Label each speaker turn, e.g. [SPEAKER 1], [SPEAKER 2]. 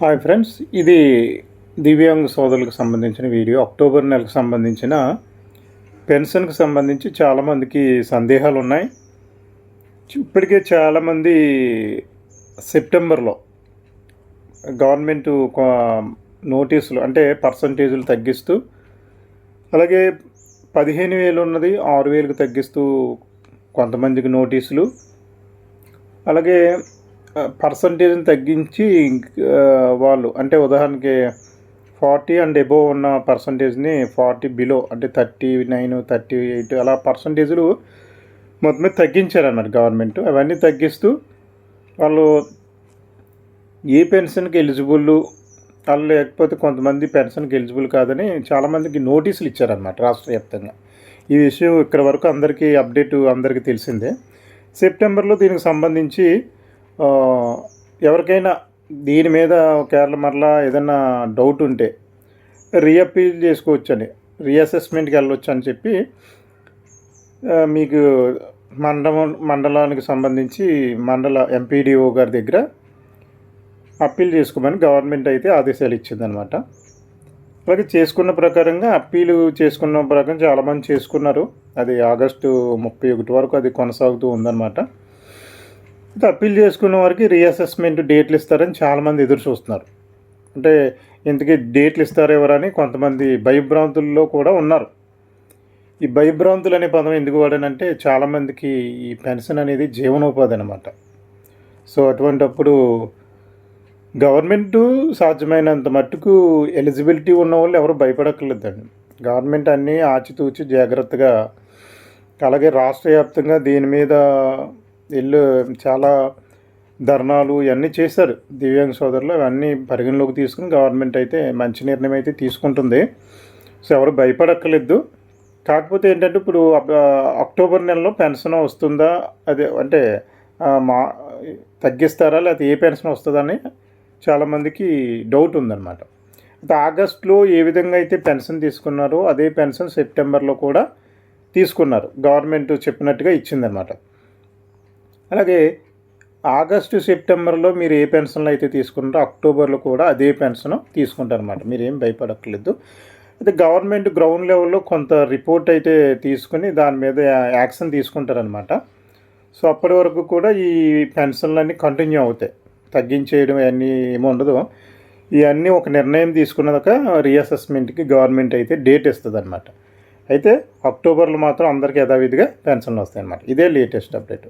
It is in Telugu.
[SPEAKER 1] హాయ్ ఫ్రెండ్స్ ఇది దివ్యాంగ సోదరులకు సంబంధించిన వీడియో. అక్టోబర్ నెలకు సంబంధించిన పెన్షన్కి సంబంధించి చాలామందికి సందేహాలు ఉన్నాయి ఇప్పటికే చాలామంది సెప్టెంబర్లో గవర్నమెంట్ నోటీసులు అంటే పర్సంటేజీలు తగ్గిస్తూ అలాగే పదిహేను వేలు ఉన్నది ఆరు వేలకు తగ్గిస్తూ కొంతమందికి నోటీసులు. అలాగే పర్సంటేజ్ని తగ్గించి వాళ్ళు అంటే ఉదాహరణకి ఫార్టీ అండ్ ఎబోవ్ ఉన్న పర్సంటేజ్ని ఫార్టీ బిలో అంటే థర్టీ నైన్ థర్టీ ఎయిట్ అలా పర్సంటేజ్లు మొత్తం తగ్గించారన్నమాట గవర్నమెంట్ అవన్నీ తగ్గిస్తూ వాళ్ళు ఏ పెన్షన్కి ఎలిజిబుల్ వాళ్ళు లేకపోతే కొంతమంది పెన్షన్కి ఎలిజిబుల్ కాదని చాలామందికి నోటీసులు ఇచ్చారన్నమాట రాష్ట్ర వ్యాప్తంగా. ఈ విషయం ఇక్కడ వరకు అందరికీ అప్డేట్ అందరికీ తెలిసిందే. సెప్టెంబర్లో దీనికి సంబంధించి ఎవరికైనా దీని మీద కేరళ మరలా ఏదైనా డౌట్ ఉంటే రీఅపీల్ చేసుకోవచ్చని రీఅసెస్మెంట్కి వెళ్ళొచ్చు అని చెప్పి మీకు మండలం మండలానికి సంబంధించి మండల ఎంపీడీఓ గారి దగ్గర అప్పీల్ చేసుకోమని గవర్నమెంట్ అయితే ఆదేశాలు ఇచ్చిందనమాట అలాగే చేసుకున్న ప్రకారంగా అప్పీలు చేసుకున్న ప్రకారం చాలామంది చేసుకున్నారు. అది ఆగస్టు ముప్పై ఒకటి వరకు అది కొనసాగుతూ ఉందన్నమాట. అయితే అప్పీల్ చేసుకున్న వారికి రీఅసెస్మెంట్ డేట్లు ఇస్తారని చాలామంది ఎదురు చూస్తున్నారు. అంటే ఇంతకీ డేట్లు ఇస్తారు ఎవరని కొంతమంది భయభ్రాంతుల్లో కూడా ఉన్నారు. ఈ భయభ్రాంతులు అనే పదం ఎందుకు వాడానంటే చాలామందికి ఈ పెన్షన్ అనేది జీవనోపాధి అనమాట సో అటువంటప్పుడు గవర్నమెంట్ సాధ్యమైనంత మట్టుకు ఎలిజిబిలిటీ ఉన్న వాళ్ళు ఎవరు భయపడక్కర్లేదండి. గవర్నమెంట్ అన్నీ ఆచితూచి జాగ్రత్తగా అలాగే రాష్ట్ర వ్యాప్తంగా దీని మీద ఇల్లు చాలా ధర్నాలు ఇవన్నీ చేశారు. దివ్యాంగ సోదరులు అవన్నీ పరిగణలోకి తీసుకుని గవర్నమెంట్ అయితే మంచి నిర్ణయం అయితే తీసుకుంటుంది. సో ఎవరు భయపడక్కర్లేదు. కాకపోతే ఏంటంటే ఇప్పుడు అక్టోబర్ నెలలో పెన్షన్ వస్తుందా? అదే అంటే మా తగ్గిస్తారా? లేకపోతే ఏ పెన్షన్ వస్తుందని చాలామందికి డౌట్ ఉందన్నమాట. అయితే ఆగస్ట్లో ఏ విధంగా అయితే పెన్షన్ తీసుకున్నారో అదే పెన్షన్ సెప్టెంబర్లో కూడా తీసుకున్నారు. గవర్నమెంట్ చెప్పినట్టుగా ఇచ్చిందనమాట అలాగే ఆగస్టు సెప్టెంబర్లో మీరు ఏ పెన్షన్లు అయితే తీసుకుంటారో అక్టోబర్లో కూడా అదే పెన్షన్ తీసుకుంటారు అనమాట మీరు ఏం భయపడక్కర్లేదు. అయితే గవర్నమెంట్ గ్రౌండ్ లెవెల్లో కొంత రిపోర్ట్ అయితే తీసుకుని దాని మీద యాక్షన్ తీసుకుంటారనమాట సో అప్పటి వరకు కూడా ఈ పెన్షన్లన్నీ కంటిన్యూ అవుతాయి. తగ్గించేయడం అన్నీ ఏమి ఉండదు ఇవన్నీ ఒక నిర్ణయం తీసుకున్నాక రీఅసెస్మెంట్కి గవర్నమెంట్ అయితే డేట్ ఇస్తుంది అనమాట అయితే అక్టోబర్లో మాత్రం అందరికీ యథావిధిగా పెన్షన్లు వస్తాయన్నమాట. ఇదే లేటెస్ట్ అప్డేట్.